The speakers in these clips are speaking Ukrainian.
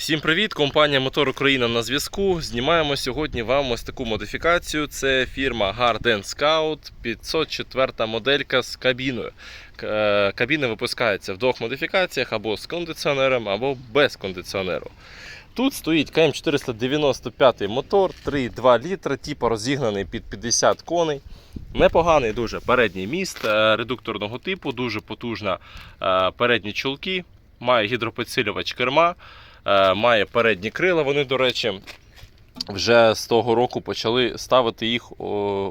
Всім привіт! Компанія Мотор Україна на зв'язку. Знімаємо сьогодні вам ось таку модифікацію. Це фірма Garden Scout 504 моделька з кабіною. Е, Кабіна випускається в двох модифікаціях або з кондиціонером, або без кондиціонеру. Тут стоїть КМ495 мотор, 3,2 літра, типу розігнаний під 50 коней. Непоганий дуже передній міст е, редукторного типу, дуже потужна е, передні чулки, має гідропідсилювач керма, має передні крила. Вони, до речі, вже з того року почали ставити їх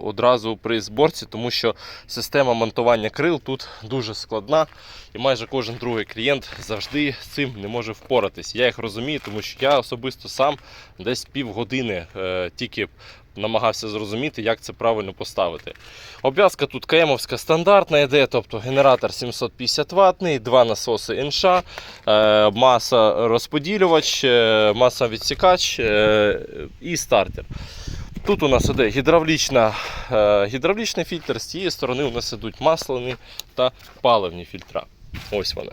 одразу при зборці, тому що система монтування крил тут дуже складна, і майже кожен другий клієнт завжди з цим не може впоратись. Я їх розумію, тому що я особисто сам десь півгодини е, тільки намагався зрозуміти, як це правильно поставити. Обв'язка тут КМовська стандартна йде, тобто генератор 750 ватний, два насоси НШ, е, маса розподілювач, е, маса відсікач е, і стартер. Тут у нас іде гідравлічна, гідравлічний фільтр, з цієї сторони у нас ідуть масляні та паливні фільтра. Ось вони.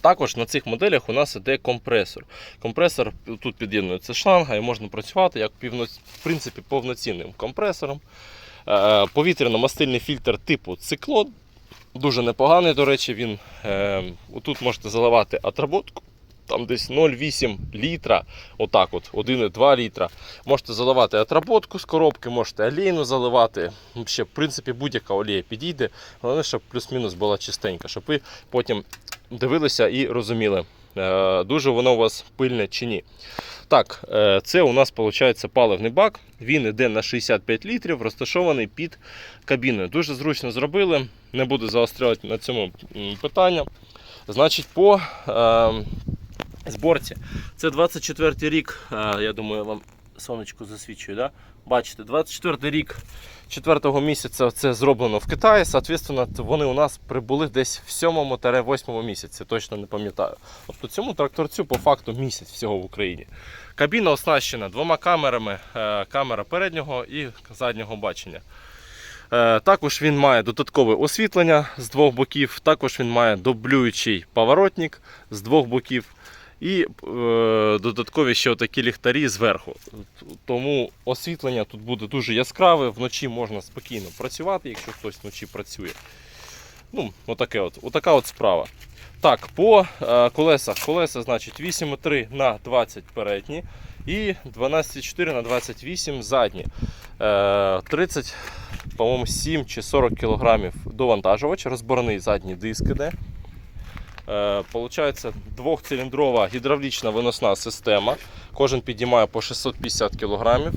Також на цих моделях у нас іде компресор. Компресор тут під'єднується шланга і можна працювати як в принципі, повноцінним компресором. Е, Повітряно-мастильний фільтр типу циклон. Дуже непоганий, до речі, він е, тут можете заливати отработку. Там десь 0,8 літра, отак от, 1,2 літра. Можете заливати отработку з коробки, можете олійну заливати. Ще, в принципі, будь-яка олія підійде. Головне, щоб плюс-мінус була чистенька, щоб ви потім дивилися і розуміли, е, дуже воно у вас пильне чи ні. Так, е, це у нас виходить паливний бак. Він йде на 65 літрів, розташований під кабіною. Дуже зручно зробили. Не буду заострювати на цьому питання. Значить, по е, зборці. Це 24 рік, я думаю, вам сонечко засвічує. Да? Бачите, 24 рік 4 місяця це зроблено в Китаї. Соответственно, вони у нас прибули десь в 7-8 місяці, точно не пам'ятаю. Тобто цьому тракторцю по факту місяць всього в Україні. Кабіна оснащена двома камерами: е, камера переднього і заднього бачення. Е, Також він має додаткове освітлення з двох боків, також він має дублюючий поворотник з двох боків. І е, додаткові ще такі ліхтарі зверху. Тому освітлення тут буде дуже яскраве, вночі можна спокійно працювати, якщо хтось вночі працює. Ну, отаке от, отака от справа. Так, по е, колесах. Колеса, значить, 8,3 на 20 передні і 12,4 на 28 задні. Е, 30, по-моєму, 7 чи 40 кг довантажувач, розборний задній диск іде. Е, Получається двохциліндрова гідравлічна виносна система. Кожен підіймає по 650 кг.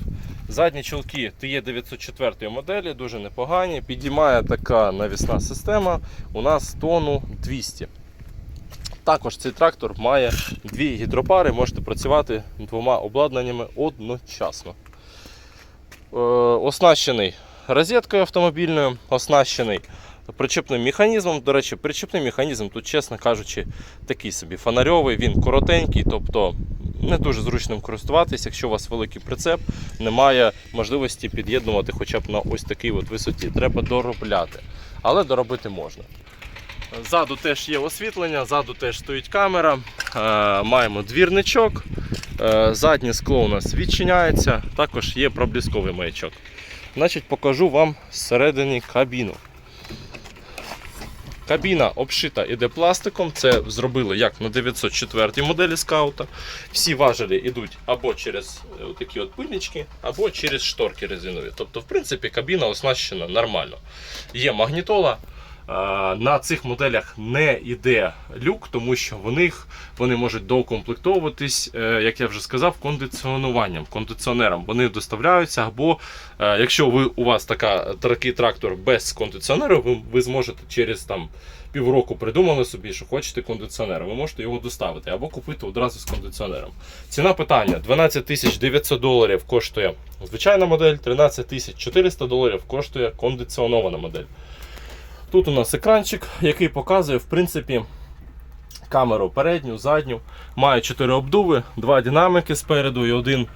Задні чулки TE 904 моделі, дуже непогані. Підіймає така навісна система. У нас тонну 200. Також цей трактор має дві гідропари, можете працювати двома обладнаннями одночасно. Е, Оснащений розеткою автомобільною, оснащений причепним механізмом. До речі, причепний механізм тут, чесно кажучи, такий собі фонарьовий, він коротенький, тобто не дуже зручним користуватись, якщо у вас великий прицеп, немає можливості під'єднувати хоча б на ось такій от висоті. Треба доробляти, але доробити можна. Ззаду теж є освітлення, ззаду теж стоїть камера. Е, маємо двірничок. Е, заднє скло у нас відчиняється, також є проблісковий маячок. Значить, покажу вам зсередині кабіну. Кабіна обшита іде пластиком. Це зробили як на 904 моделі скаута. Всі важелі йдуть або через е, такі от пильнички, або через шторки резинові. Тобто, в принципі, кабіна оснащена нормально. Є магнітола. Е, На цих моделях не йде люк, тому що в них вони можуть доукомплектовуватись, е, як я вже сказав, кондиціонуванням, кондиціонером. Вони доставляються, або е, якщо ви у вас така такий трактор без кондиціонеру, ви, ви зможете через там півроку придумали собі, що хочете кондиціонер, ви можете його доставити або купити одразу з кондиціонером. Ціна питання: 12 900 доларів коштує звичайна модель, 13 400 доларів коштує кондиціонована модель. Тут у нас екранчик, який показує, в принципі, камеру передню, задню. Має 4 обдуви, два динамики спереду і один. е,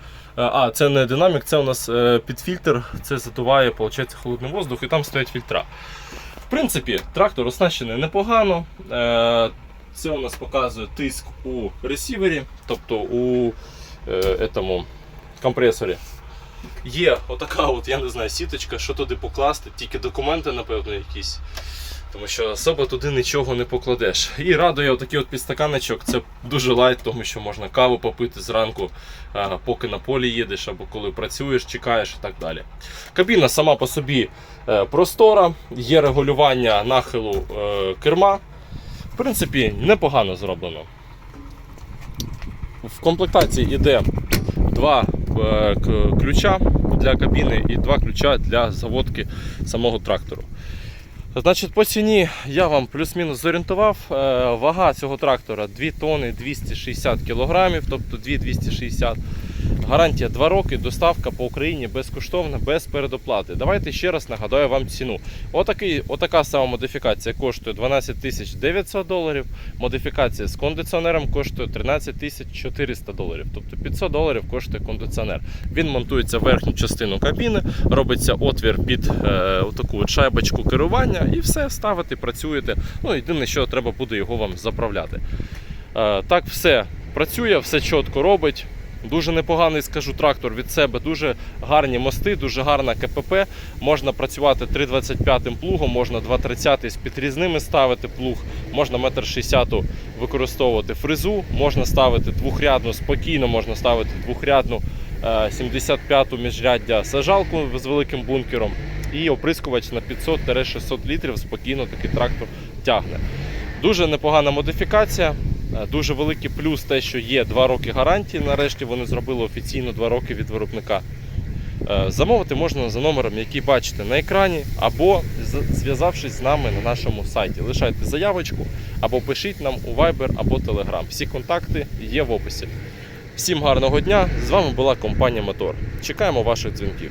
А, це не динамік, це у нас е, підфільтр, це задуває виходить, холодний воздух і там стоять фільтра. В принципі, трактор оснащений непогано. Е, Це у нас показує тиск у ресівері, тобто у етому компресорі. Є отака от, я не знаю, сіточка, що туди покласти, тільки документи, напевно, якісь. Тому що особо туди нічого не покладеш. І радує отакий от підстаканочок. Це дуже лайт, тому що можна каву попити зранку, поки на полі їдеш, або коли працюєш, чекаєш і так далі. Кабіна сама по собі е, простора, є регулювання нахилу е, керма. В принципі, непогано зроблено. В комплектації йде два е, ключа для кабіни і два ключа для заводки самого трактору. Значить, по ціні я вам плюс-мінус зорієнтував. Е, Вага цього трактора 2 тонни 260 кг, тобто 2,260 Гарантія 2 роки, доставка по Україні безкоштовна, без передоплати. Давайте ще раз нагадаю вам ціну. Отакий, отака сама модифікація коштує 12 тисяч 900 доларів. Модифікація з кондиціонером коштує 13 тисяч 400 доларів. Тобто 500 доларів коштує кондиціонер. Він монтується в верхню частину кабіни, робиться отвір під е, таку шайбочку керування і все ставите, працюєте. Ну, єдине, що треба буде його вам заправляти. Е, так, все працює, все чітко робить. Дуже непоганий, скажу, трактор від себе, дуже гарні мости, дуже гарна КПП. Можна працювати 3,25 плугом, можна 2,30 з підрізними ставити плуг, можна 1,60 м використовувати фрезу, можна ставити двохрядну, спокійно можна ставити двохрядну е, 75-ту міжряддя сажалку з великим бункером і оприскувач на 500-600 літрів спокійно такий трактор тягне. Дуже непогана модифікація. Е, Дуже великий плюс те, що є 2 роки гарантії. Нарешті вони зробили офіційно 2 роки від виробника. Е, Замовити можна за номером, який бачите на екрані, або зв'язавшись з нами на нашому сайті. Лишайте заявочку або пишіть нам у Viber або Telegram. Всі контакти є в описі. Всім гарного дня! З вами була компанія Мотор. Чекаємо ваших дзвінків.